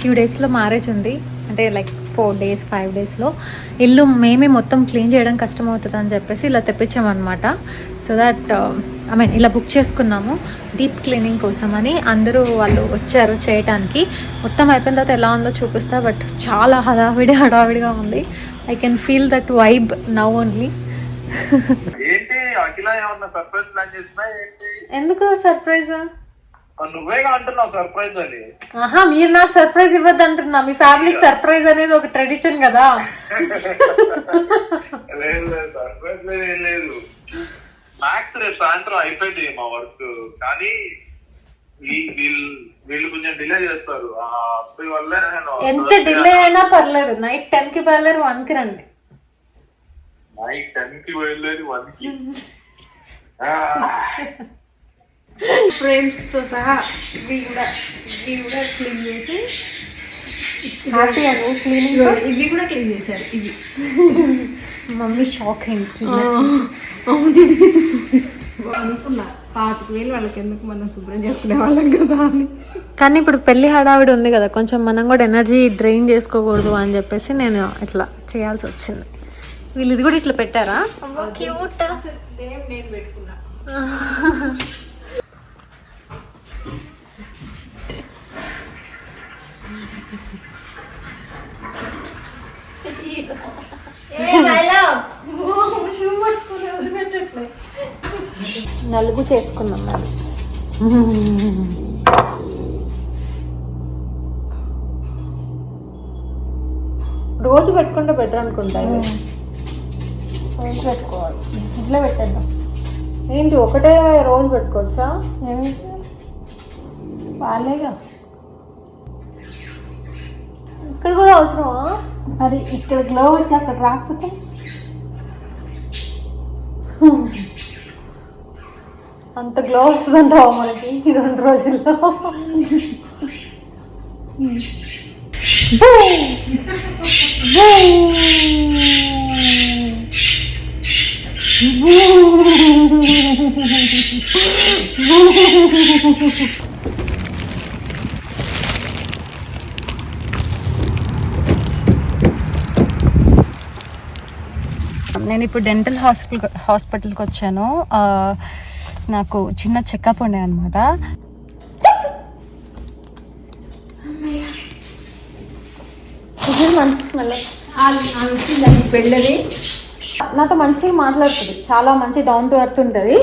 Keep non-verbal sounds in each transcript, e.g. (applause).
Few డేస్లో marriage ఉంది. అంటే లైక్ ఫోర్ డేస్ ఫైవ్ డేస్లో ఇల్లు మేమే మొత్తం క్లీన్ చేయడం కష్టం అవుతుంది అని చెప్పేసి ఇలా తెప్పించామన్నమాట. సో దట్ ఐ మీన్ ఇలా బుక్ చేసుకున్నాము. డీప్ క్లీనింగ్ కోసం అని అందరూ వాళ్ళు వచ్చారు చేయటానికి. మొత్తం అయిపోయిన తర్వాత ఎలా ఉందో చూపిస్తా బట్ చాలా హడావిడి హడావిడిగా ఉంది. I can feel that vibe now only ఏంటి అఖిల ఏమన్నా సర్ప్రైజ్ ప్లాన్ చేసినా ఏంటి? ఎందుకు సర్ప్రైజ్ నువ్వేగా అంటున్నావు సర్ప్రైజ్ అని? ఆహా మీరు నాకు సర్ప్రైజ్ ఇవ్వద్దు అంటున్నా మీ ఫ్యామిలీకి సర్ప్రైజ్ అనేది ఒక ట్రెడిషన్ కదా. లేదు సర్ప్రైజ్ లేదు లేదు. మ్యాథ్స్ రేపు సాయంత్రం అయిపోయింది మా వర్క్ కానీ వీళ్ళు వీళ్ళు కొంచెం డిలే చేస్తారు. ఎంత డిలే అయినా పర్లేదు. నైట్ టెన్కి బయలుదేరి వన్కి రండి. నైట్ టెన్కి బయలుదేరి వన్కి. (laughs) ఫ్రేమ్స్తో సహా ఇవి కూడా ఇవి కూడా క్లీన్ చేసి ఇవి కూడా క్లీన్ చేశారు ఇవి. మమ్మీ షాక్ అయింది అనుకున్నా పాతిక వేలు వాళ్ళకి ఎందుకు మనం శుభ్రం చేసుకునే వాళ్ళం కదా అని. కానీ ఇప్పుడు పెళ్ళి హడావిడి ఉంది కదా కొంచెం మనం కూడా ఎనర్జీ డ్రైన్ చేసుకోకూడదు అని చెప్పేసి నేను ఇట్లా చేయాల్సి వచ్చింది. వీళ్ళు ఇది కూడా ఇట్లా పెట్టారా? క్యూట్ నేను పెట్టుకున్నా. (laughs) నలుగు చేసుకున్నాం మరి. రోజు పెట్టుకుంటే బెటర్ అనుకుంటా రోజు పెట్టుకోవాలి. ఇట్లా పెట్టేద్దాం. ఏంటి ఒకటే రోజు పెట్టుకోవచ్చా? వాళ్ళేగా? ఇక్కడ కూడా అవసరమా? మరి ఇక్కడ గ్లో వచ్చి అక్కడ రాకపోతే? అంత గ్లో వస్తుందంటావా మనకి ఈ రెండు రోజుల్లో? నేను ఇప్పుడు డెంటల్ హాస్పిటల్ హాస్పిటల్కి వచ్చాను. నాకు చిన్న చెకప్ ఉండే అనమాట మంచి పెళ్ళది నాతో మంచిగా మాట్లాడుతుంది. చాలా మంచి డౌన్ టు అర్త్ ఉంటుంది.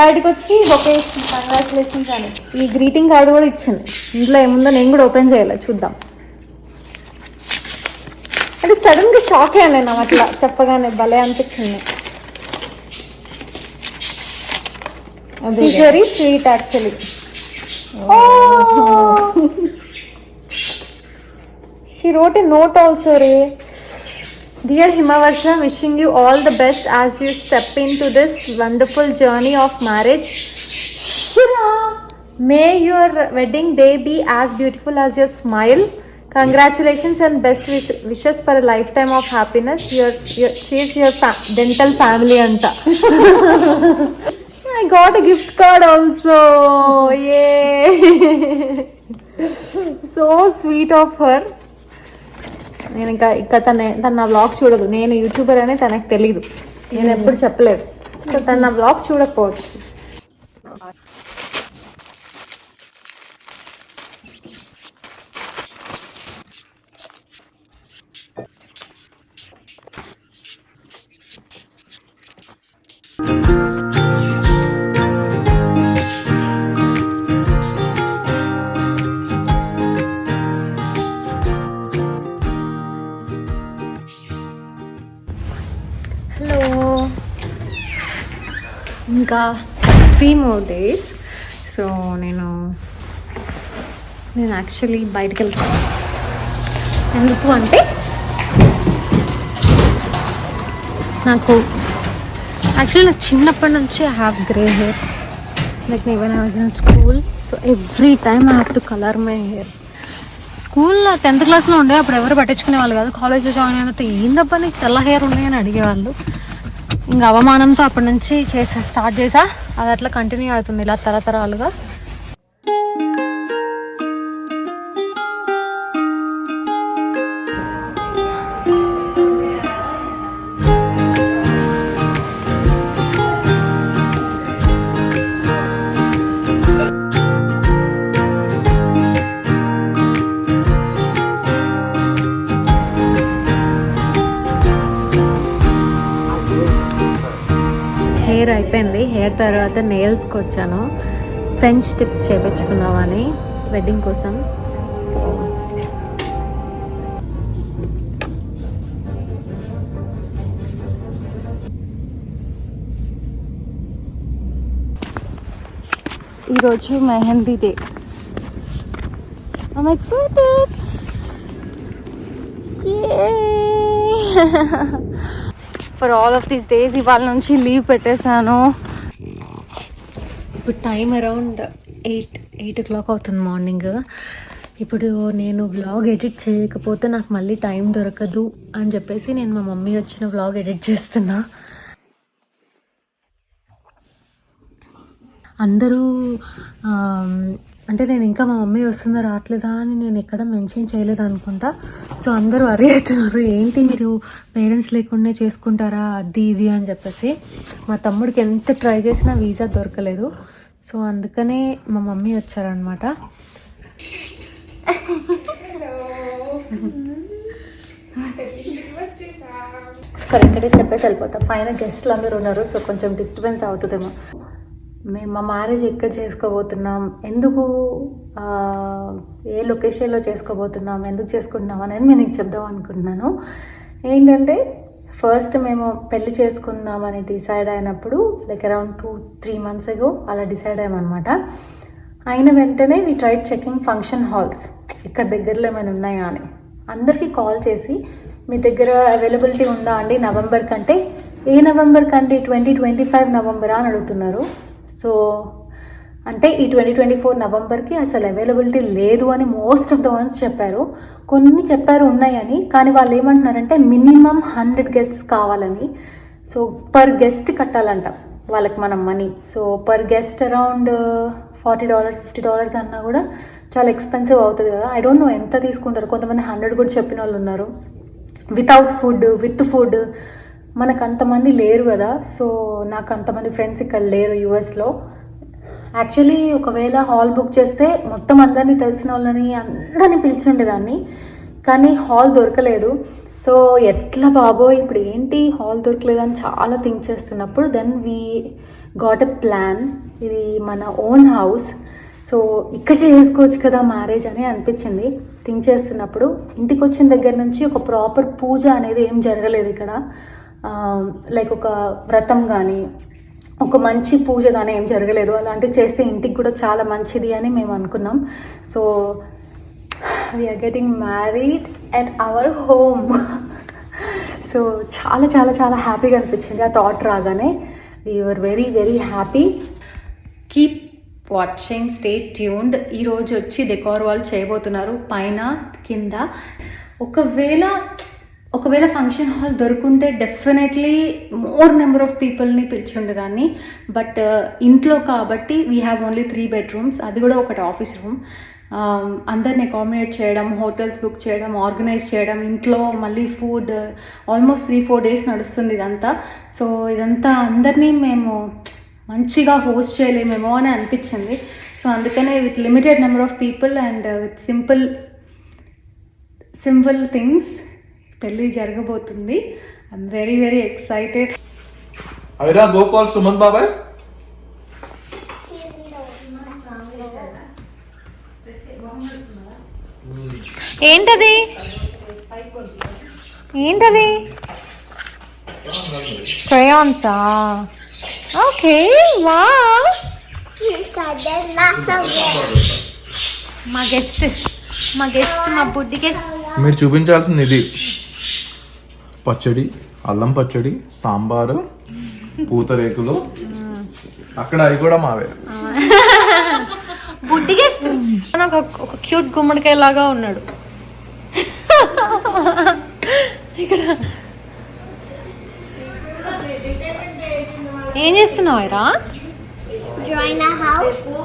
బయటకు వచ్చి ఒకే కంగ్రాచులేషన్స్ అని. ఈ గ్రీటింగ్ కార్డు కూడా ఇచ్చింది. ఇంట్లో ఏముందో నేను కూడా ఓపెన్ చేయాలి చూద్దాం. అంటే సడన్ గా షాక్ అయ్యాను నేను అట్లా చెప్పగానే భలే అనిపించింది very sweet actually she wrote a note also ray Dear Himavarsha, wishing you all the best as you step into this wonderful journey of marriage. Shira! May your wedding day be as beautiful as your smile. Wishes for a lifetime of happiness. Your, your cheers your fa- dental family anta. I got a gift card also. Yay! so sweet of her. నేను ఇంకా ఇంకా తన తన నా blogs చూడదు నేను YouTuber అని తనకు తెలియదు నేను ఎప్పుడు చెప్పలేదు సో తన నా బ్లాగ్స్ చూడకపోవచ్చు ఇంకా త్రీ మోర్ డేస్ సో నేను నేను యాక్చువల్లీ బయటకు వెళ్తాను ఎందుకు అంటే నాకు యాక్చువల్లీ నాకు చిన్నప్పటి నుంచి I have grey hair like even I was in school so every time I have to colour my hair స్కూల్లో టెన్త్ క్లాస్లో ఉండే అప్పుడు ఎవరు పట్టించుకునే వాళ్ళు కాదు కాలేజ్లో జాయిన్ అయిన తర్వాత ఏందబ్బా నీకు తెల్ల హెయిర్ ఉన్నాయని అడిగేవాళ్ళు. ఇంకా అవమానంతో అప్పటి నుంచి చేసా స్టార్ట్ చేసా. అది అట్లా కంటిన్యూ అవుతుంది ఇలా తరతరాలుగా. తర్వాత నెయిల్స్కి వచ్చాను ఫ్రెంచ్ టిప్స్ చేయించుకుందామని వెడ్డింగ్ కోసం. సో ఈరోజు mehndi day. I'm excited. For all of these days ఇవాళ నుంచి లీవ్ పెట్టేశాను. ఇప్పుడు time around eight eight o'clock అవుతుంది మార్నింగ్ ఇప్పుడు నేను వ్లాగ్ ఎడిట్ చేయకపోతే నాకు మళ్ళీ టైం దొరకదు అని చెప్పేసి నేను మా మమ్మీ వచ్చిన వ్లాగ్ ఎడిట్ చేస్తున్నా. అందరూ అంటే నేను ఇంకా మా మమ్మీ వస్తుందా రావట్లేదా అని నేను ఎక్కడ మెన్షన్ చేయలేదు అనుకుంటా. సో అందరూ అరే అవుతున్నారు ఏంటి మీరు పేరెంట్స్ లేకుండా చేసుకుంటారా? అది ఇది అని చెప్పేసి. మా తమ్ముడికి ఎంత ట్రై చేసినా వీసా దొరకలేదు. సో అందుకనే మా మమ్మీ వచ్చారనమాట సరే ఇక్కడే చెప్పేసి వెళ్ళిపోతాం. పైన గెస్ట్లు అందరూ ఉన్నారు సో కొంచెం డిస్టర్బెన్స్ అవుతుందేమో. మేము మా మ్యారేజ్ ఎక్కడ చేసుకోబోతున్నాం? ఎందుకు ఏ లొకేషన్లో చేసుకోబోతున్నాం? ఎందుకు చేసుకుంటున్నాం? అనేది నేను చెప్దాం అనుకుంటున్నాను. ఏంటంటే ఫస్ట్ మేము పెళ్ళి చేసుకుందామని డిసైడ్ అయినప్పుడు like around two three months ago అలా డిసైడ్ అయ్యామన్నమాట. అయిన వెంటనే we tried checking function halls ఇక్కడ దగ్గరలో ఏమైనా ఉన్నాయా అని. అందరికీ కాల్ చేసి మీ దగ్గర అవైలబిలిటీ ఉందా అండి నవంబర్ కంటే? ఏ నవంబర్ కంటే? ట్వంటీ ట్వంటీ ఫైవ్ నవంబరా? అని అడుగుతున్నారు. సో అంటే ఈ ట్వంటీ ట్వంటీ ఫోర్ నవంబర్కి అసలు అవైలబిలిటీ లేదు అని మోస్ట్ ఆఫ్ ద వన్స్ చెప్పారు. కొన్ని చెప్పారు ఉన్నాయని కానీ వాళ్ళు ఏమంటున్నారంటే మినిమం హండ్రెడ్ గెస్ట్స్ కావాలని. సో పర్ గెస్ట్ కట్టాలంట వాళ్ళకి మనం money so per guest around forty dollars fifty dollars అన్నా కూడా చాలా ఎక్స్పెన్సివ్ అవుతుంది కదా. ఐ డోంట్ నో ఎంత తీసుకుంటారు. కొంతమంది హండ్రెడ్ కూడా చెప్పిన వాళ్ళు ఉన్నారు. వితౌట్ ఫుడ్ విత్ ఫుడ్ మనకు అంతమంది లేరు కదా. సో నాకు అంతమంది ఫ్రెండ్స్ ఇక్కడ లేరు యూఎస్లో యాక్చువల్లీ ఒకవేళ హాల్ బుక్ చేస్తే మొత్తం అందరినీ తెలిసిన వాళ్ళని అందరినీ పిలిచి ఉండేదాన్ని. కానీ హాల్ దొరకలేదు. సో ఎట్లా బాబోయ్ ఇప్పుడు ఏంటి హాల్ దొరకలేదని చాలా థింక్ చేస్తున్నప్పుడు then we got a plan ఇది మన ఓన్ హౌస్ సో ఇక్కడ చేసుకోవచ్చు కదా మ్యారేజ్ అని అనిపించింది. థింక్ చేస్తున్నప్పుడు ఇంటికి వచ్చిన దగ్గర నుంచి ఒక ప్రాపర్ పూజ అనేది ఏం జరగలేదు ఇక్కడ. Um, లైక్ ఒక వ్రతం కానీ ఒక మంచి పూజ కానీ ఏం జరగలేదు. అలాంటివి చేస్తే ఇంటికి కూడా చాలా మంచిది అని మేము అనుకున్నాం. So we're getting married at our home so చాలా చాలా చాలా హ్యాపీగా అనిపించింది. ఆ థాట్ రాగానే we're very very happy keep watching stay tuned ఈరోజు వచ్చి డెకోర్ వాళ్ళు చేయబోతున్నారు. పైన కింద. ఒకవేళ ఒకవేళ ఫంక్షన్ హాల్ దొరుకుంటే డెఫినెట్లీ మోర్ నెంబర్ ఆఫ్ పీపుల్ని పిలిచి ఉండేదాన్ని. బట్ uh, ఇంట్లో కాబట్టి we have only three bedrooms అది కూడా ఒకటి ఆఫీస్ రూమ్ um, అందరిని అకామిడేట్ చేయడం హోటల్స్ బుక్ చేయడం ఆర్గనైజ్ చేయడం ఇంట్లో మళ్ళీ food almost three four days నడుస్తుంది ఇదంతా. సో ఇదంతా అందరినీ మేము మంచిగా హోస్ట్ చేయలేమేమో అని అనిపించింది. సో అందుకనే with limited number of people and with simple simple things పెళ్ళి జరగబోతుంది. I'm very very excited go call Suman Babai. ఏంటది? ఏంటది? క్రయాన్సా ఓకే వా మా గెస్ట్ మా గెస్ట్ మా బుడ్డి గెస్ట్ మీరు చూపించాల్సింది ఇది పచ్చడి అల్లం పచ్చడి సాంబారు పూతరేకులు. అక్కడ అవి కూడా మావే. బుడ్డి గెస్ట్ నాకు ఒక- క్యూట్ గుమ్మడికాయ లాగా ఉన్నాడు. ఇక్కడ. ఏం చేస్తున్నావు రా a house.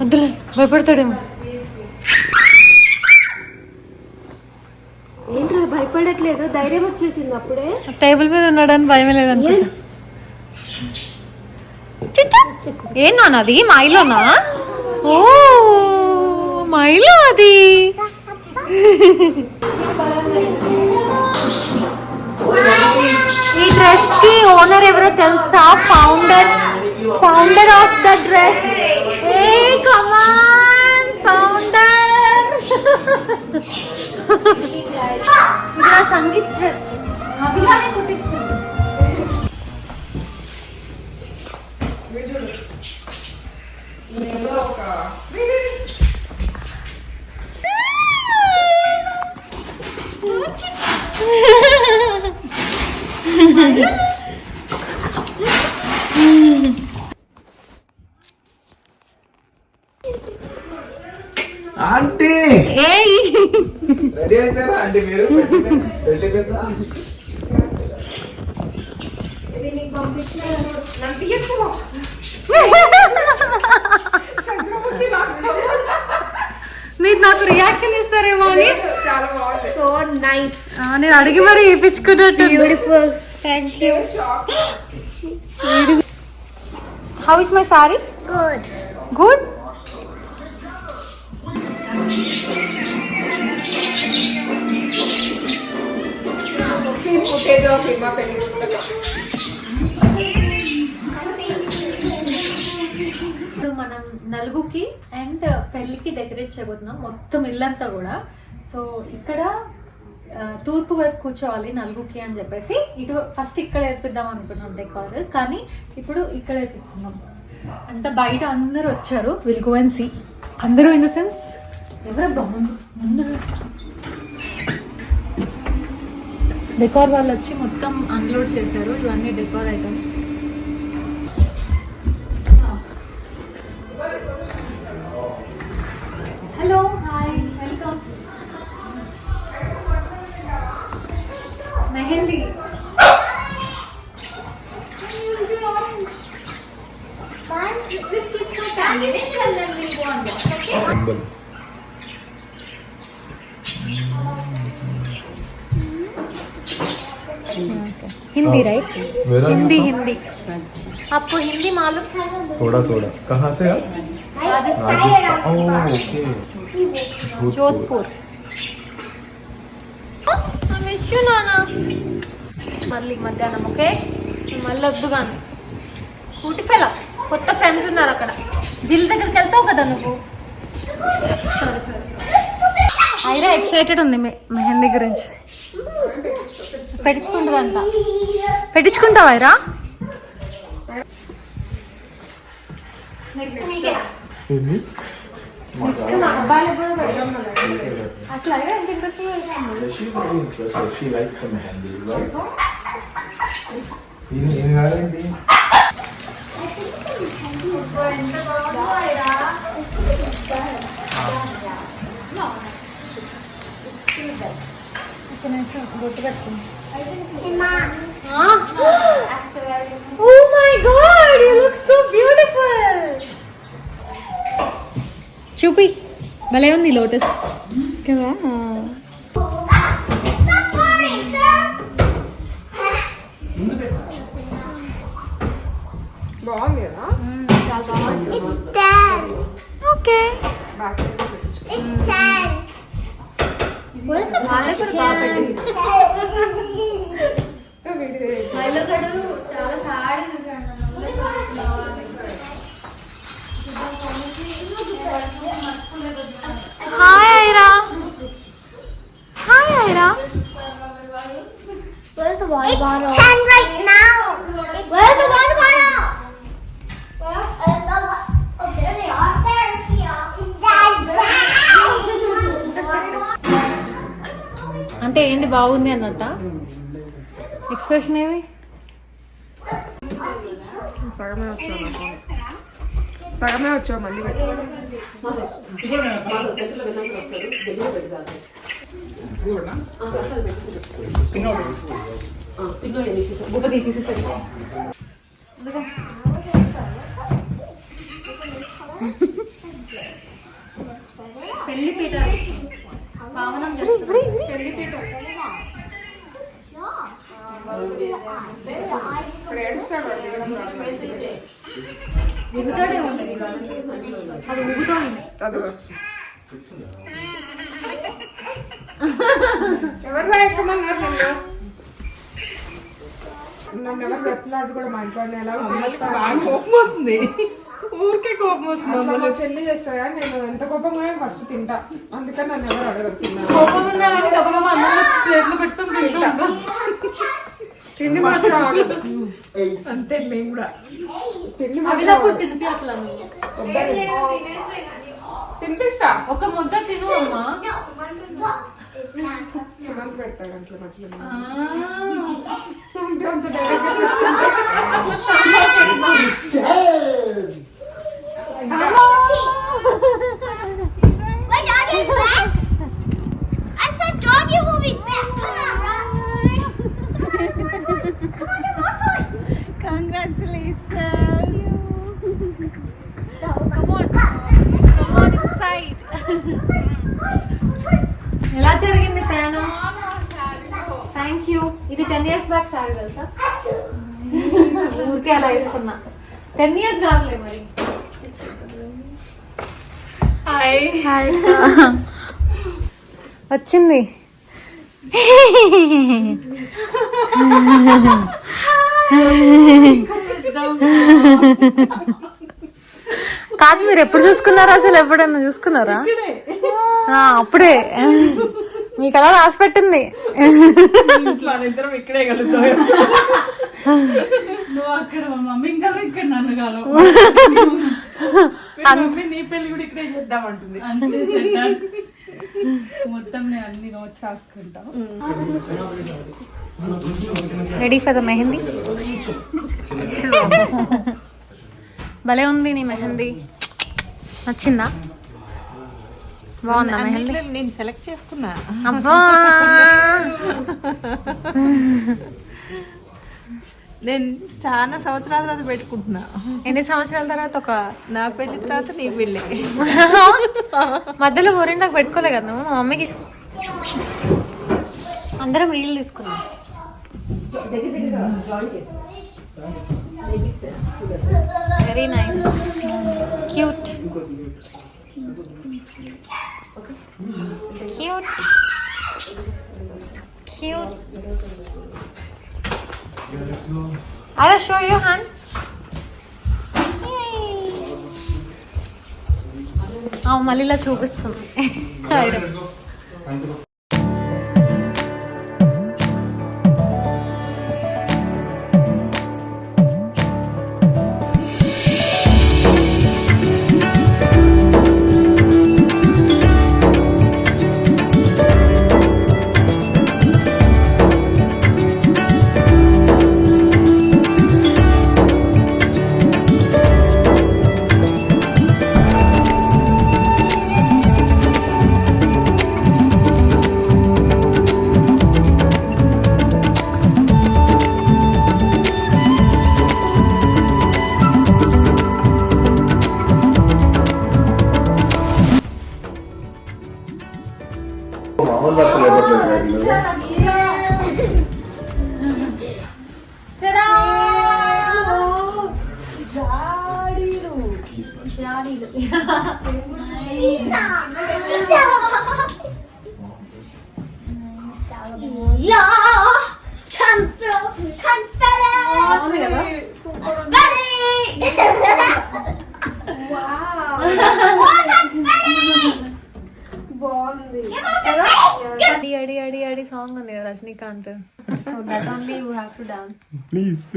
వద్దులే భయపడతాడేమో. భయపడట్లేదు ధైర్యం వచ్చేసింది అప్పుడే. టేబుల్ మీద ఉన్నాడని భయం చిచ్చు. ఏం? నాన్న అది? మైలోనా? ఓ మైలో అది. ఈ డ్రెస్ డ్రెస్కి ఓనర్ ఎవరో తెలుసా? Founder founder of the dress A come on founder ఇది ఆ సంగీత్ డ్రెస్. అభిలానే కుట్టించింది ఆంటీ ఏయ్ రెడీ అయిపోయారా ఆంటీ మీరు పెళ్ళి పెద్ద మీరు నాకు ఇస్తారేమో అని చాలా బాగుంది So nice. ఆ, నేను అడిగి మరి వేయించుకున్నట్టు Beautiful. Thank you. How is my sari Good. Good see footage of Hima పెళ్ళి పుస్తకం ఇప్పుడు మనం నలుగుకి అండ్ పెళ్ళికి డెకరేట్ చేయబోతున్నాం మొత్తం ఇల్లంతా కూడా. సో ఇక్కడ తూర్పు వైపు కూర్చోవాలి నలుగుకి అని చెప్పేసి. ఇటు ఫస్ట్ ఇక్కడ వేపిద్దాం అనుకున్నాం డెకార్ కానీ ఇప్పుడు ఇక్కడ వేపిస్తున్నాం అంత బయట అందరూ వచ్చారు విల్ గో అండ్ సీ అందరూ ఇన్ ద సెన్స్ ఎవరు బాగుంది డెకార్ వాళ్ళు వచ్చి మొత్తం అన్లోడ్ చేశారు ఇవన్నీ decor items Okay? Hindi right Hindi Hindi. आपको हिंदी मालूम है? थोड़ा थोड़ा। कहाँ से आप? राजस्थान। राजस्थान। థ్యాంక్ నాన్న. మళ్ళీ మధ్యాహ్నం ఓకే? మళ్ళీ వద్దు కానీ కూటిఫెల కొత్త ఫ్రెండ్స్ ఉన్నారు అక్కడ. జిల్ దగ్గరికి వెళ్తావు కదా నువ్వు? అయినా ఐరా ఎక్సైటెడ్ ఉంది మెహందీ గురించి. పెట్టించుకుంటుందంట పెట్టించుకుంటావు ఐరా? నెక్స్ట్ మీకే She's very interested. She likes the mehendi, right? You you know mehendi? Oh my god, you look so beautiful! చూపి భలే ఉంది లోటస్ కదా. బాగుంది కదా It's 10. Okay It's 10. Hi Aira hi Aira Where's the water it's bottle? It's 10 right now. Where's the water bottle? Where is the wa- Oh, there they are. They're here. అంటే ఏంటి బాగుంది అన్నట్ట ఎక్స్ప్రెషన్ ఏది సగమే వచ్చావు నాకు సగమే వచ్చావు మళ్ళీ పెట్టు. పెళ్ళి పీట పావనం చేస్తున్నారు పెళ్ళి పీట ఇప్పుడు ఏడుస్తాడు ఉంది. అది ఎవరు నిన్ను? ఎవరు బ్రతిలాడు కూడా ఎలా కోపం వస్తుంది. ఊరికే కోపం వస్తుంది మా చెల్లి చేస్తా నేను ఎంత కోపంగా ఫస్ట్ తింటా. అందుకని నన్ను ఎవరు అడగరు తిన్నా కోపం ఉన్నా కానీ అన్నంలో ప్లేట్లు పెట్టుకొని తింటూ ఉంటాం. తిండి మాత్రం ఆగదు అంతే మేము కూడా. తిండి కూడా తినిపించట్లా నువ్వు తినిపిస్తా. ఒక ముద్ద తిను అమ్మా. సుమంత్ పెడతా గంటల మధ్యలో ఆ, అంటే అంత డైరెక్ట్గా My తెలుసా? ఊరికే అలా వేసుకున్నా. టెన్ ఇయర్స్ కాదులే మరి. హాయ్ వచ్చింది. కాదు మీరు ఎప్పుడు చూసుకున్నారా? అసలు ఎప్పుడన్నా చూసుకున్నారా? ఆ, అప్పుడే. మీకు అలా రాసి పెట్టింది ఇద్దరం ఇక్కడే కలుద్దాం. నువ్వు అక్కడ మా మమ్మీ ఇంకా ఇక్కడ నన్ను కాదు మీ మమ్మీ నీ పెళ్ళి కూడా ఇక్కడే చేద్దాం అంటుంది. అంతే సెట్ మొత్తం నేను అన్ని నోట్స్ రాసుకుంటా. Ready for the mehndi? భలే ఉంది నీ మెహందీ. నచ్చిందా? బాగుందా మెహందీ నేను సెలెక్ట్ చేసుకున్నా. అబ్బా! నేను చాలా సంవత్సరాల తర్వాత పెట్టుకుంటున్నా. ఎన్ని సంవత్సరాల తర్వాత ఒక నా పెళ్ళి తర్వాత నీ పెళ్ళి. మధ్యలో గోరింటాకు పెట్టుకోలే కదా మా మమ్మీకి. అందరం రీల్ తీసుకున్నాం. Very nice cute cute cute అలా షో యూ హ్యాండ్స్ మళ్ళీ ఇలా చూపిస్తుంది ఉంది కదా Rajinikanth so that only you have to dance please (laughs)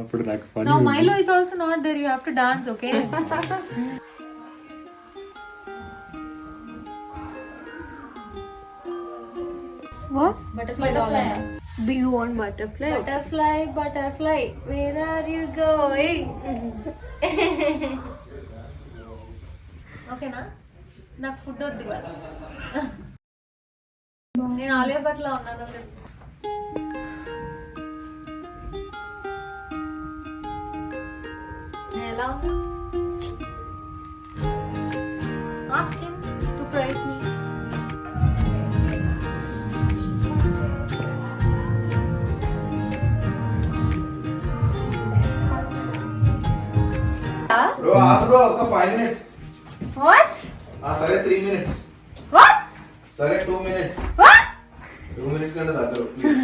అప్పుడు నాకు పని no Milo is also not there you have to dance okay (laughs) What? Butterfly. Do you want butterfly? Butterfly, butterfly. Where are you going? (laughs) ఓకేనా నాకు food వద్దు ఇవాళ నేను ఆలియా భట్లో ఉన్నాను నేను ఎలా ఉన్నా Ask him to praise me. Bro ఆగు బ్రో ఒక ఫైవ్ మినిట్స్ What? సరే త్రీ మినిట్స్ What? సరే two minutes What? Two minutes కంటే దగ్గర ప్లీజ్